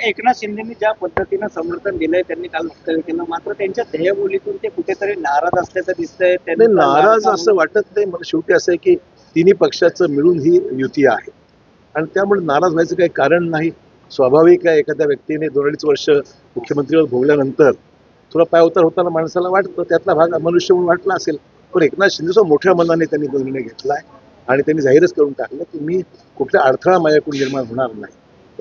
एकनाथ शिंदेनी ज्या पद्धतीनं समर्थन दिलंय त्यांनी काल वक्तव्य केलं मात्र त्यांच्या ध्येयबोलीतून ते कुठेतरी नाराज असल्याचं दिसतंय. त्यांनी नाराज असं वाटत नाही. मला शेवटी असं आहे की तिन्ही पक्षाचं मिळून ही युती आहे. आणि त्यामुळे नाराज व्हायचं काही कारण नाही. स्वाभाविक आहे एखाद्या व्यक्तीने दोन अडीच वर्ष मुख्यमंत्रीवर भोगल्यानंतर थोडा पाय उतार होताना माणसाला वाटतं त्यातला भाग मनुष्य म्हणून वाटला असेल. पण एकनाथ शिंदेचा मोठ्या मनाने त्यांनी तो निर्णय घेतलाय आणि त्यांनी जाहीरच करून टाकलं की मी कुठल्या अडथळा माझ्याकडून निर्माण होणार नाही.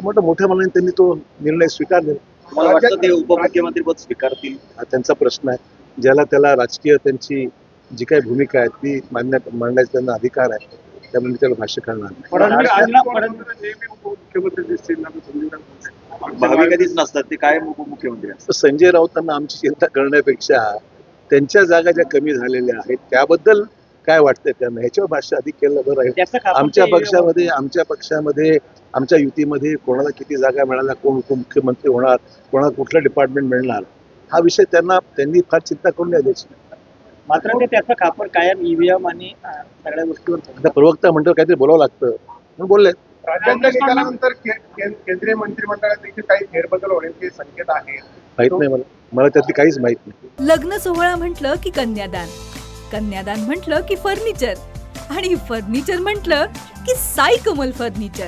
म्हटलं मोठ्या मनाने त्यांनी तो निर्णय स्वीकारले मला वाटतं ते उपमुख्यमंत्री पद स्वीकारतील? हा त्यांचा प्रश्न आहे. ज्याला त्याला राजकीय त्यांची जी काही भूमिका आहे ती मान्य मांडण्याचा त्यांना अधिकार आहे. त्यामुळे मी त्याला भाष्य करणार नाही. भावी कधीच नसतात ते काय उपमुख्यमंत्री असतात. तर संजय राऊतांना आमची चिंता करण्यापेक्षा त्यांच्या जागा ज्या कमी झालेल्या आहेत त्याबद्दल काय वाटतंय त्यांना? ह्याच्यावर भाष्य अधिक केलं बरं आहे. त्याचं आमच्या ते- पक्षामध्ये आमच्या पक्षामध्ये आमच्या युतीमध्ये कोणाला किती जागा मिळाल्या कोण उपमुख्यमंत्री होणार कोणाला कुठलं डिपार्टमेंट मिळणार हा विषय त्यांना त्यांनी फार चिंता करून द्यायची. मात्र ते त्याचं खापर कायम ईव्हीएम आणि सगळ्या गोष्टीवर प्रवक्ता म्हणतो काहीतरी बोलावं लागतं. म्हणून बोलले. केंद्रीय मंत्रिमंडळात देखील काही फेरबदल होण्याचे संकेत आहेत माहीत नाही मला. मला त्यातली काहीच माहीत नाही. लग्न सोहळा म्हटलं की कन्यादान. कन्यादान म्हटलं की फर्निचर. आणि फर्निचर म्हटलं की साई कमल फर्निचर.